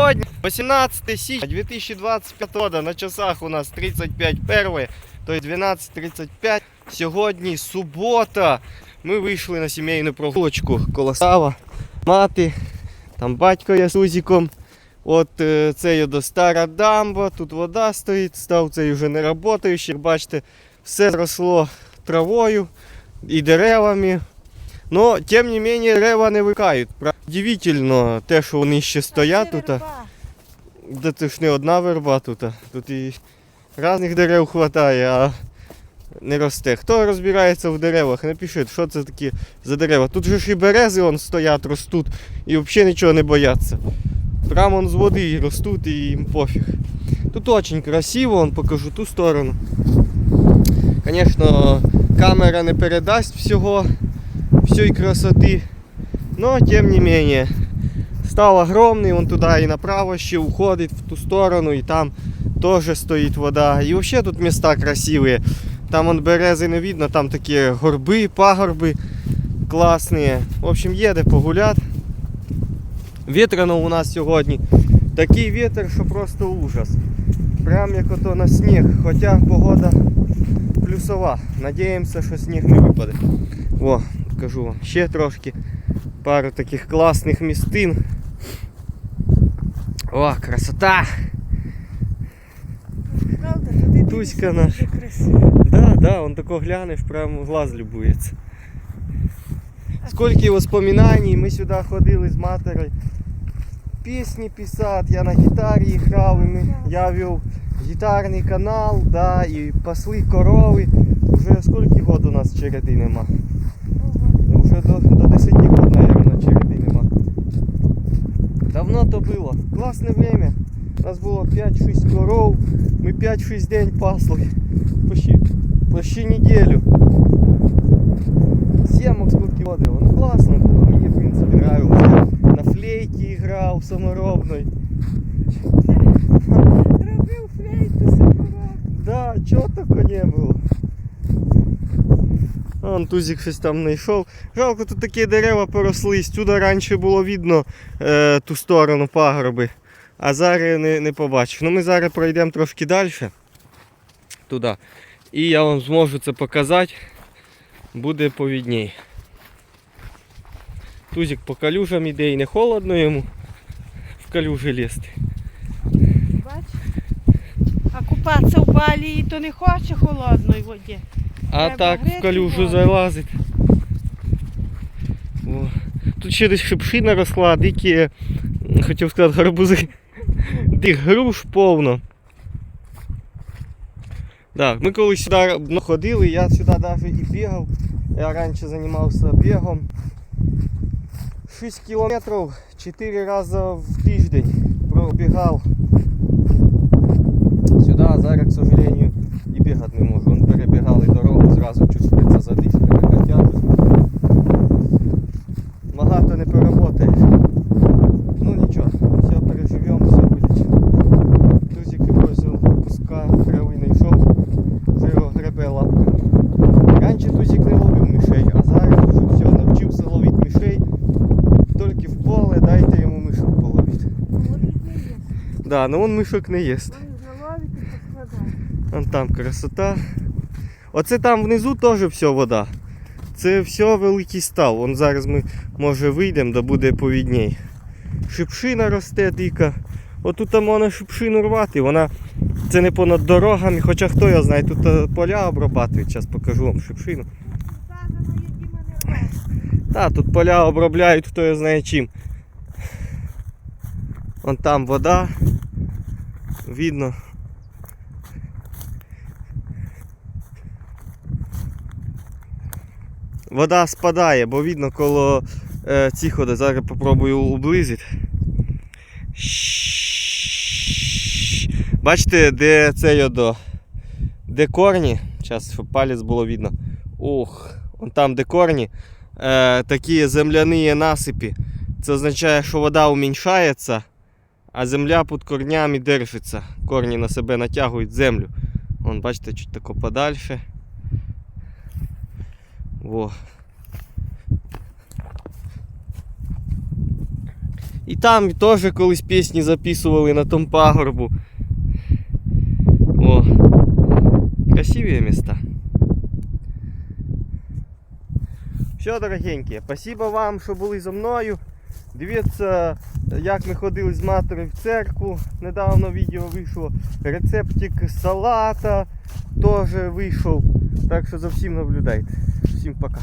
Сьогодні 18 січня 2025 года. На часах у нас 35 первое, то есть 12.35. Сьогодні субота. Ми вийшли на сімейну прогулочку коло Сава, мати, там батько я з Узіком. От е, це є до стара дамба, тут вода стоїть, став цей вже не працюючий. Бачите, все зросло травою і деревами. Но, тим не менее, дерева не викають. Удивительно те, що вони ще стоять тут. Да це ж не одна верба тут. Тут і різних дерев вистачає, а не росте. Хто розбирається в деревах, напишіть, що це такі за дерева. Тут же ж і берези вон стоять, ростуть і взагалі нічого не бояться. Прямо вон з води і ростуть і їм пофіг. Тут дуже красиво, вон покажу ту сторону. Звісно, камера не передасть всього, всієї красоти. Но тем не менее, стал огромный, он туда и направо ще уходит в ту сторону, и там тоже стоит вода. И вообще тут места красивые. Там он берези не видно, там такие горби, пагорби классные. В общем, їде погулять. Вітряно у нас сьогодні. Такий вітер, що просто ужас. Прям як ото на сніг. Хоча погода плюсова. Надіємося, що сніг не випаде. О, покажу вам ще трошки. Пару таких класних містин. О, красота! Правда, туди Туська дивишся, наш. Да, да, он тако глянеш, прямо глаз любується. Скільки воспоминаний, ми сюди ходили з матерою. Пісні писати, я на гітарі грав, і ми, я вів гітарний канал, да, і пасли корови. Уже скільки год у нас череди нема? Ну, Уже до, до 10 год, наверное, череди нема. Давно то було. Класне время. У нас було 5-6 коров, ми 5-6 день пасли. Почти, почти неделю. Сімок скільки водили. Ну класно було, мені в принципі нравилось. Я на флейті грав саморобної. Робив флейту самого. Да, чого тако не було. Вон тузик щось там знайшов. Жалко, тут такі дерева поросли. Сюди раніше було видно е, ту сторону пагорби, а зараз не, не побачив. Ну ми зараз пройдемо трошки далі. Туди. І я вам зможу це показати. Буде повідній. Тузик по калюжам іде і не холодно йому в калюжі лізти. Бач? А купатися в балії то не хоче холодної воді. А Треба так в калюжу залазить. О. Тут ще десь шипшина росла, дикі, хотів сказати, гарбузи. Дих груш повно. Так, ми коли сюди ну, ходили, я сюди навіть і бігав. Я раніше займався бігом. 6 кілометрів 4 рази в тиждень пробігав. Сюди, зараз, к сожалению, і бігати не можу. Вон перебігали дорогу, зразу чувствується задишка, така тяжесть. Багато не поработаєш. Ну нічого, все переживемо, все вилічимо. Тузик якось он куска трави знайшов, вже його гребе лапками. Раніше тузик не ловив мишей, а зараз вже все, навчився ловити мишей. Тільки в поле дайте йому мишок половити. Не. Да, ну он мишок не їсть. Вони заловить і поскладає. Вон там красота. Оце там внизу теж все вода. Це все великий став. Вон зараз ми може вийдемо, да буде повідній. Шипшина росте дика. Отут там можна шипшину рвати. Вона це не понад дорогами, хоча хто його знає, тут е, поля обрабатують. Зараз покажу вам шипшину. Та, тут поля обробляють, хто його знає чим. Вон там вода. Видно. Вода спадає, бо видно коло е, ці ходи. Зараз попробую ублизити. Бачите, де це йодо? Де корні? Зараз, щоб палець було видно. Ух, вон там, де корні е, такі земляні насипі. Це означає, що вода уміншається, а земля під корнями держиться. Корні на себе натягують землю. Вон, бачите, чуть тако подальше. Во. І там теж колись пісні записували на том пагорбу. О, красиві міста. Все, дорогенькі, спасибо вам, що були зі мною. Дивіться, як ми ходили з матері в церкву. Недавно відео вийшло. Рецептик салата теж вийшов. Так що за всім наблюдайте. Всім пока.